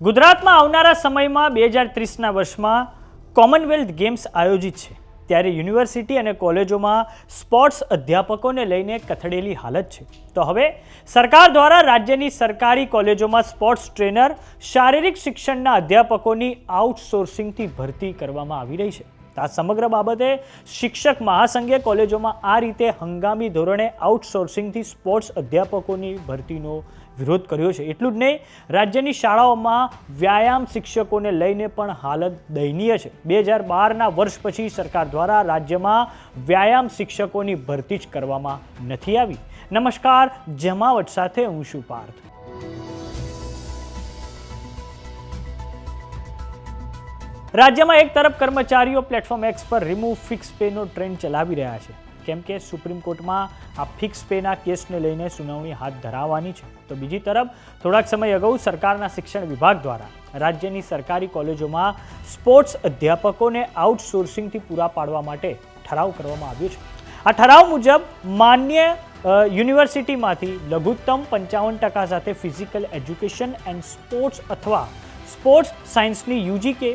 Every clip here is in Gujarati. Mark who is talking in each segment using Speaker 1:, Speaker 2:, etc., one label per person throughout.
Speaker 1: ગુજરાતમાં આવનારા સમયમાં બે હજાર ત્રીસના વર્ષમાં કોમનવેલ્થ ગેમ્સ આયોજિત છે. ત્યારે યુનિવર્સિટી અને કોલેજોમાં સ્પોર્ટ્સ અધ્યાપકોને લઈને કથળેલી હાલત છે. તો હવે સરકાર દ્વારા રાજ્યની સરકારી કોલેજોમાં સ્પોર્ટ્સ ટ્રેનર શારીરિક શિક્ષણના અધ્યાપકોની આઉટસોર્સિંગથી ભરતી કરવામાં આવી રહી છે. આ સમગ્ર બાબતે શિક્ષક મહાસંઘે કોલેજોમાં આ રીતે હંગામી ધોરણે આઉટસોર્સિંગથી સ્પોર્ટ્સ અધ્યાપકોની ભરતીનો વિરોધ કર્યો છે. એટલું જ નહીં, રાજ્યની શાળાઓમાં વ્યાયામ શિક્ષકોને લઈને પણ હાલત દયનીય છે. બે હજાર બારના વર્ષ પછી સરકાર દ્વારા રાજ્યમાં વ્યાયામ શિક્ષકોની ભરતી જ કરવામાં નથી આવી. નમસ્કાર, જમાવટ સાથે હું શું પાર્થ. રાજ્યમાં એક તરફ કર્મચારીઓ પ્લેટફોર્મ એક્સ પર રિમૂવ ફિક્સ પેનો ટ્રેન્ડ ચલાવી રહ્યા છે. કેમ કે સુપ્રીમ કોર્ટમાં આ ફિક્સ પેના કેસને લઈને સુનાવણી હાથ ધરાવવાની છે. તો બીજી તરફ, થોડાક સમય અગાઉ સરકારના શિક્ષણ વિભાગ દ્વારા રાજ્યની સરકારી કોલેજોમાં સ્પોર્ટ્સ અધ્યાપકોને આઉટસોર્સિંગથી પૂરા પાડવા માટે ઠરાવ કરવામાં આવ્યો છે. આ ઠરાવ મુજબ માન્ય યુનિવર્સિટીમાંથી લઘુત્તમ પંચાવન ટકા સાથે ફિઝિકલ એજ્યુકેશન એન્ડ સ્પોર્ટ્સ અથવા સ્પોર્ટ્સ સાયન્સની યુજી કે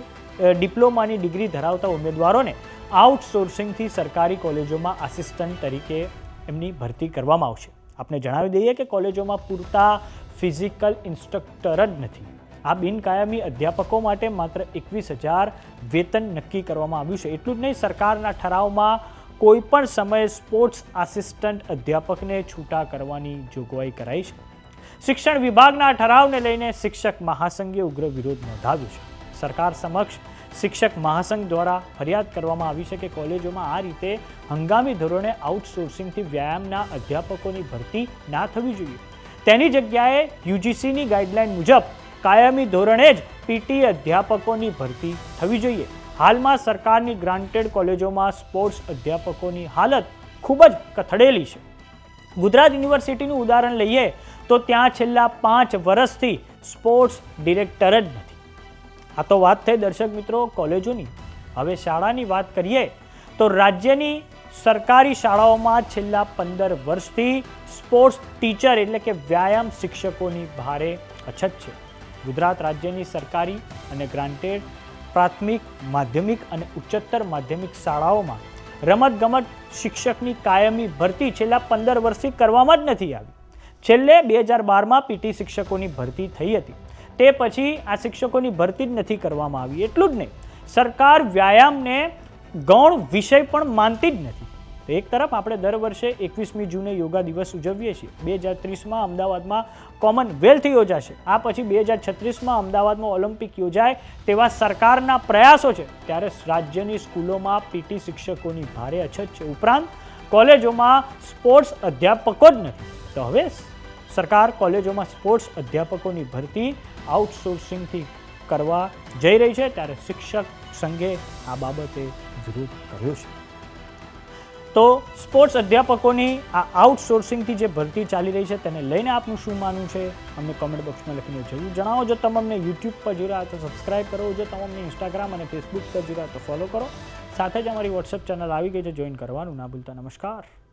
Speaker 1: ડિપ્લોમાની ડિગ્રી ધરાવતા ઉમેદવારોને આઉટસોર્સિંગથી સરકારી કોલેજોમાં આસિસ્ટન્ટ તરીકે એમની ભરતી કરવામાં આવશે. આપણે જણાવી દઈએ કે કોલેજોમાં પૂરતા ફિઝિકલ ઇન્સ્ટ્રક્ટર જ નથી. આ બિનકાયમી અધ્યાપકો માટે માત્ર એકવીસ હજાર વેતન નક્કી કરવામાં આવ્યું છે. એટલું જ નહીં, સરકારના ઠરાવમાં કોઈ પણ સમયે સ્પોર્ટ્સ આસિસ્ટન્ટ અધ્યાપકને છૂટા કરવાની જોગવાઈ કરાઈ છે. શિક્ષણ વિભાગના ઠરાવને લઈને શિક્ષક મહાસંઘે ઉગ્ર વિરોધ નોંધાવ્યો છે. સરકાર સમક્ષ શિક્ષક મહાસંઘ દ્વારા ફરિયાદ કરવામાં આવી છે કે કોલેજોમાં આ રીતે હંગામી ધોરણે આઉટસોર્સિંગથી વ્યાયામના અધ્યાપકોની ભરતી ના થવી જોઈએ. તેની જગ્યાએ યુજીસીની ગાઈડલાઈન મુજબ કાયમી ધોરણે જ પીટી અધ્યાપકોની ભરતી થવી જોઈએ. હાલમાં સરકારની ગ્રાન્ટેડ કોલેજોમાં સ્પોર્ટ્સ અધ્યાપકોની હાલત ખૂબ જ કથળેલી છે. ગુજરાત યુનિવર્સિટીનું ઉદાહરણ લઈએ તો ત્યાં છેલ્લા પાંચ વર્ષથી સ્પોર્ટ્સ ડિરેક્ટર જ નથી. આ તો વાત થઈ દર્શક મિત્રો કોલેજોની. હવે શાળાની વાત કરીએ તો રાજ્યની સરકારી શાળાઓમાં છેલ્લા પંદર વર્ષથી સ્પોર્ટ્સ ટીચર એટલે કે વ્યાયામ શિક્ષકોની ભારે અછત છે. ગુજરાત રાજ્યની સરકારી અને ગ્રાન્ટેડ પ્રાથમિક, માધ્યમિક અને ઉચ્ચતર માધ્યમિક શાળાઓમાં રમતગમત શિક્ષકની કાયમી ભરતી છેલ્લા પંદર વર્ષથી કરવામાં જ નથી આવી. છેલ્લે બે હજાર બારમાં પીટી શિક્ષકોની ભરતી થઈ હતી. તે પછી આ શિક્ષકોની ભરતી જ નથી કરવામાં આવી. એટલું જ નહીં. સરકાર વ્યાયામને ગૌણ વિષય પણ માનતી જ નથી. એક તરફ આપણે દર વર્ષે એકવીસમી જૂને યોગા દિવસ ઉજવીએ છીએ. બે હજાર ત્રીસમાં અમદાવાદમાં કોમનવેલ્થ યોજાશે. આ પછી બે હજાર છત્રીસમાં અમદાવાદમાં ઓલિમ્પિક યોજાય તેવા સરકારના પ્રયાસો છે. ત્યારે રાજ્યની સ્કૂલોમાં પીટી શિક્ષકોની ભારે અછત છે. ઉપરાંત કોલેજોમાં સ્પોર્ટ્સ અધ્યાપકો જ નથી. તો હવે સરકાર કોલેજોમાં સ્પોર્ટ્સ અધ્યાપકોની ભરતી આઉટસોર્સિંગથી કરવા જઈ રહી છે, ત્યારે શિક્ષક સંઘે આ બાબતે વિરોધ કર્યો છે. તો સ્પોર્ટ્સ અધ્યાપકોની આ આઉટસોર્સિંગથી જે ભરતી ચાલી રહી છે, તેને લઈને આપનું શું માનવું છે? અમને કોમેન્ટ બોક્સમાં લખીને જરૂર જણાવો. જો તમે અમને યુટ્યુબ પર જોઈ રહ્યા તો સબસ્ક્રાઇબ કરો. જો તમે અમને ઇન્સ્ટાગ્રામ અને ફેસબુક પર જોઈ રહ્યા તો ફોલો કરો. સાથે જ અમારી વોટ્સએપ ચેનલ આવી ગઈ છે જોઈન કરવાનું. ના ભૂલતા. નમસ્કાર.